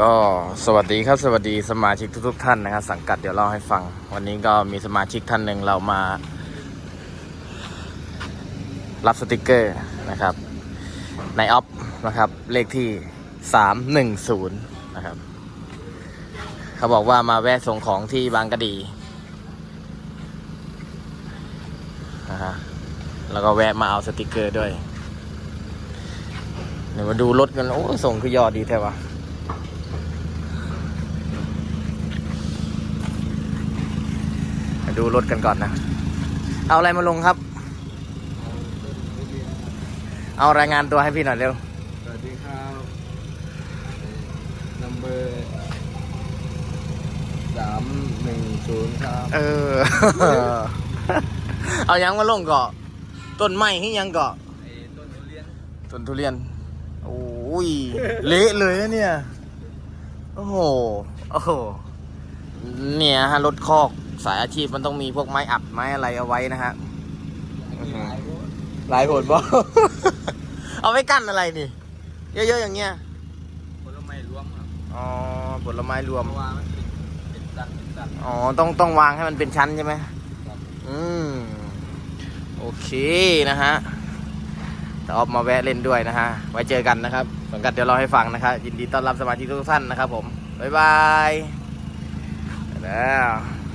ก็สวัสดีครับสวัสดีสมาชิกทุกๆท่านนะครับ สังกัดเดี๋ยวเล่าให้ฟัง วันนี้ก็มีสมาชิกท่านหนึ่งเรามา รับสติกเกอร์นะครับ ในออฟนะครับ เลขที่สามหนึ่งศูนย์นะครับ เขาบอกว่ามาแวะส่งของที่บางกะดีนะฮะแล้วก็แวะมาเอาสติกเกอร์ด้วยเดี๋ยวมาดูรถกันโอ้ส่งคือยอดดีแท้วะ มาดูรถกันก่อนนะ เอาอะไรมาลงครับ เอารายงานตัวให้พี่หน่อยเร็ว สวัสดีครับนัมเบอร์สามหนึ่งศูนย์ครับ เออ เอายังมาลงเกาะต้นไม้ให้ยังเกาะไอ้ต้นทุเรียน ต้นทุเรียน โอ้ย เละเลยนะเนี่ย โอ้โห โอ้โห เนี่ยฮะรถคอกสายอาชีพมันต้องมีพวกไม้อัดไม้อะไรเอาไว้นะฮะอื้อหือหลายผลบ่เอาไว้กั้นอะไรนี่ เยอะๆอย่างเงี้ยผลไม้รวมครับอ๋อผลไม้รวมเพราะว่ามันเป็นเป็นตันเป็นตันอ๋อต้องต้องวางให้มันเป็นชั้นใช่ไหมครับอืมโอเคนะฮะแต่ออฟมาแวะเล่นด้วยนะฮะ ไว้เจอกันนะครับสังกัดเดี๋ยวเราให้ฟังนะครับยินดีต้อนรับสมาชิกทุกท่านนะครับผม บ๊ายบายไป Yeah.